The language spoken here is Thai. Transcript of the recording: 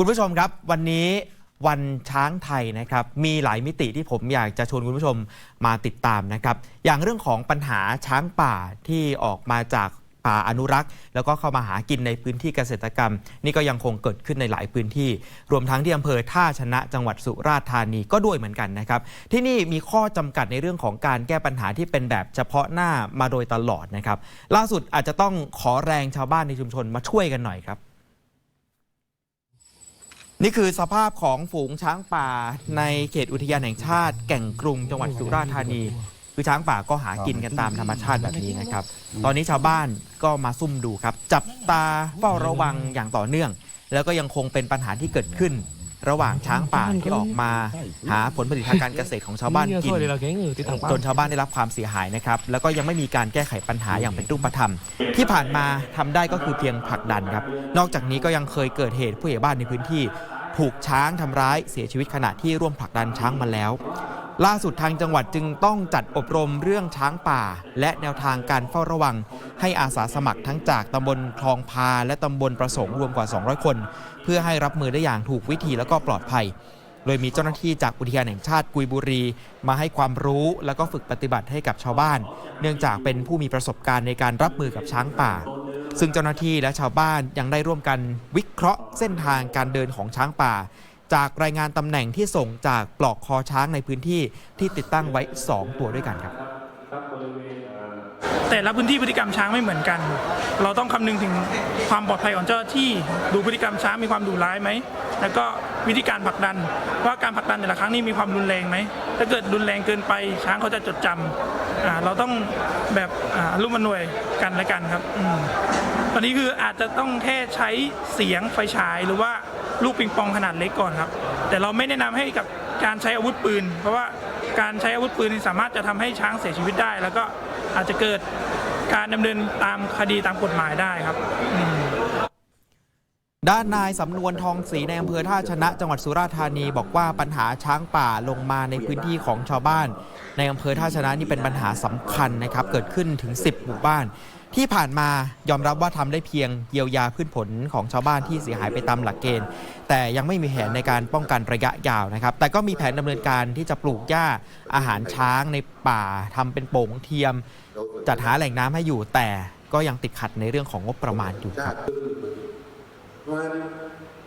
คุณผู้ชมครับวันนี้วันช้างไทยนะครับมีหลายมิติที่ผมอยากจะชวนคุณผู้ชมมาติดตามนะครับ อย่างเรื่องของปัญหาช้างป่าที่ออกมาจากป่าอนุรักษ์ แล้วก็เข้ามาหากินในพื้นที่เกษตรกรรม นี่ก็ยังคงเกิดขึ้นในหลายพื้นที่ รวมทั้งที่อำเภอท่าชนะจังหวัดสุราษฎร์ธานีก็ด้วยเหมือนกันนะครับ ที่นี่มีข้อจำกัดในเรื่องของการแก้ปัญหาที่เป็นแบบเฉพาะหน้ามาโดยตลอดนะครับ ล่าสุดอาจจะต้องขอแรงชาวบ้านในชุมชนมาช่วยกันหน่อยครับ นี่คือสภาพของฝูงช้างป่าในเขตอุทยานแห่งชาติ แก่งกรุงจังหวัดสุราษฎร์ธานี คือช้างป่าก็หากินกันตามธรรมชาติแบบนี้นะครับ ตอนนี้ชาวบ้านก็มาซุ่มดูครับ จับตาเฝ้าระวังอย่างต่อเนื่อง แล้วก็ยังคงเป็นปัญหาที่เกิดขึ้น ระหว่างช้างป่าที่ออกมา หาผลผลิตทางการเกษตรของชาวบ้านกินจนชาวบ้านได้รับความเสียหายนะครับแล้วก็ยังไม่มีการแก้ไขปัญหาอย่างเป็นรูปธรรม ที่ผ่านมาทำได้ก็คือเพียงผลักดันครับนอกจากนี้ก็ยังเคยเกิดเหตุผู้ใหญ่บ้านในพื้นที่ ถูกช้างทำร้ายเสียชีวิตขณะที่ร่วมผลักดันช้างมาแล้ว ล่าสุดทางจังหวัดจึงต้องจัดอบรมเรื่องช้างป่า และแนวทางการเฝ้าระวัง ให้อาสาสมัครทั้งจากตำบลคลองพาและตำบลประสงค์รวมกว่า 200 คน เพื่อให้รับมือได้อย่างถูกวิธีและก็ปลอดภัยโดยมีเจ้าหน้าที่จากอุทยานแห่งชาติกุยบุรี มาให้ความรู้แล้วก็ฝึกปฏิบัติให้กับชาวบ้าน เนื่องจากเป็นผู้มีประสบการณ์ในการรับมือกับช้างป่า ซึ่งเจ้าหน้าที่และชาวบ้านยังได้ร่วมกันวิเคราะห์เส้นทางการเดินของช้างป่า จากรายงานตำแหน่งที่ส่งจากปลอกคอช้างในพื้นที่ที่ติดตั้งไว้ 2 ตัวด้วยกันครับ แต่ละพื้นที่พฤติกรรมช้างไม่เหมือนกัน เราต้องคำนึงถึงความปลอดภัยของเจ้าหน้าที่ดูพฤติกรรมช้างมีความดุร้ายไหมแล้วก็วิธีการผลักดัน ว่าการผลักดันแต่ละครั้งนี่มีความรุนแรงไหมถ้าเกิดรุนแรงเกินไปช้างเขาจะจดจำเราต้องแบบอ่ารุ่มอำนวยกันและกันครับอตอนนี้คืออาจจะต้องแค่ใช้เสียงไฟฉายหรือว่าลูกปิงปองขนาดเล็กก่อนครับ แต่เราไม่แนะนำให้กับการใช้อาวุธปืน เพราะว่าการใช้อาวุธปืนนี่สามารถจะทำให้ช้างเสียชีวิตได้ แล้วก็ อาจจะเกิดการดำเนินตามคดีตามกฎหมายได้ครับ ด้านนายสำนวนทองศรีในอำเภอท่าชนะจังหวัดสุราษฎร์ธานี บอกว่าปัญหาช้างป่าลงมาในพื้นที่ของชาวบ้าน ในอำเภอท่าชนะนี่เป็นปัญหาสำคัญนะครับ เกิดขึ้นถึง 10 หมู่บ้าน ที่ผ่านมายอมรับว่าทำได้เพียงเยียวยาพืชผลของชาวบ้านที่เสียหายไปตามหลักเกณฑ์ แต่ยังไม่มีแผนในการป้องกันระยะยาวนะครับ แต่ก็มีแผนดำเนินการที่จะปลูกหญ้าอาหารช้างในป่าทำเป็นโป่งเทียม จัดหาแหล่งน้ำให้อยู่แต่ก็ยังติดขัดในเรื่องของงบประมาณอยู่ครับ Glória